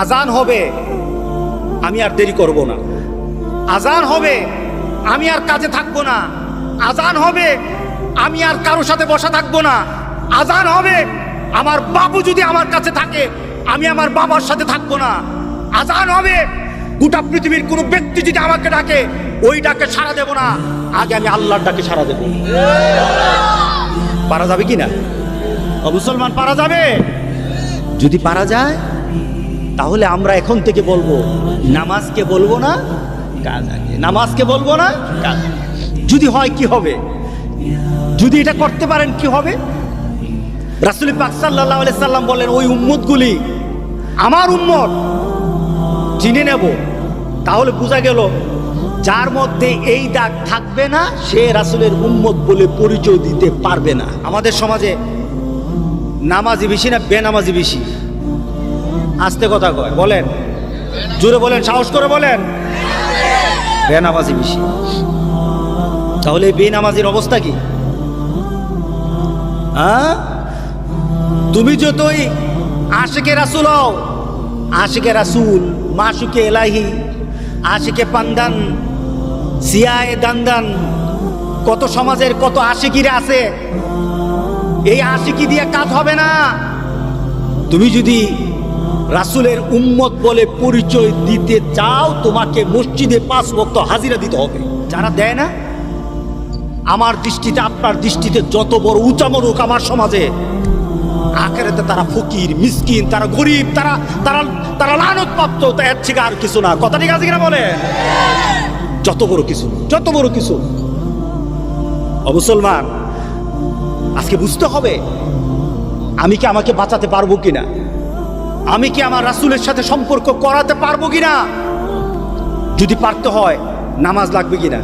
আজান হবে, আমি আর দেরি করব না। আজান হবে, আমি আর কাজে থাকব না। আজান হবে, আমি আর কারোর সাথে বসা থাকব না। আজান হবে, আমার বাবু যদি আমার কাছে থাকে, আমি আমার বাবার সাথে থাকব না। আজান হবে, গোটা পৃথিবীর কোনো ব্যক্তি যদি আমাকে ডাকে, ওই ডাকে সাড়া দেব না। আগে আমি আল্লাহর ডাকে সাড়া দেব। পারা যাবে কি না? মুসলমান পারা যাবে? যদি পারা যায় তাহলে আমরা এখন থেকে বলব, নামাজকে বলব না নামাজকে বলব না যদি হয় কি হবে? যদি এটা করতে পারেন কি হবে? রাসুল পাক সাল্লাহ সাল্লাম বলেন ওই উম্মতগুলি আমার উম্মত, চিনে নেব। তাহলে বোঝা গেল, যার মধ্যে এই দাগ থাকবে না, সে রাসুলের উম্মত বলে পরিচয় দিতে পারবে না। আমাদের সমাজে নামাজি বেশি না বেনামাজি বেশি? আস্তে কথা কয়, বলেন। জোরে বলেন, সাহস করে বলেন। বেনামাজি বেশি। তাহলে বেনামাজির অবস্থা কি? হ্যাঁ? তুমি যতই আশেকে রাসুল হও, আশেকে রাসুল, মাসুকে এলাহি, আশেকে পান্দান সিয়ায়ে দান্দান, কত সমাজের কত আশিকিরা আছে, এই আশিকি দিয়ে কাজ হবে না। তুমি যদি রাসুলের উম্মত বলে পরিচয় দিতে চাও, তোমাকে মসজিদে পাঁচ ভক্ত হাজিরা দিতে হবে। যারা দেয় না, আমার দৃষ্টিতে, আপনার দৃষ্টিতে যত বড় উঁচামরুক আমার সমাজে, আখেরাতে তারা ফকির, মিসকিন, তারা গরিব, তারা তারা তারা লানত প্রাপ্ত এর থেকে আর কিছু না। কথা ঠিক আছে কিনা বলে যত বড় কিছু, যত বড় কিছু। ও মুসলমান, আজকে বুঝতে হবে, আমি কি আমাকে বাঁচাতে পারব কিনা? আমি কি আমার রাসুলের সাথে সম্পর্ক করাতে পারব কিনা? যদি পারতে হয়, নামাজ লাগবে কিনা?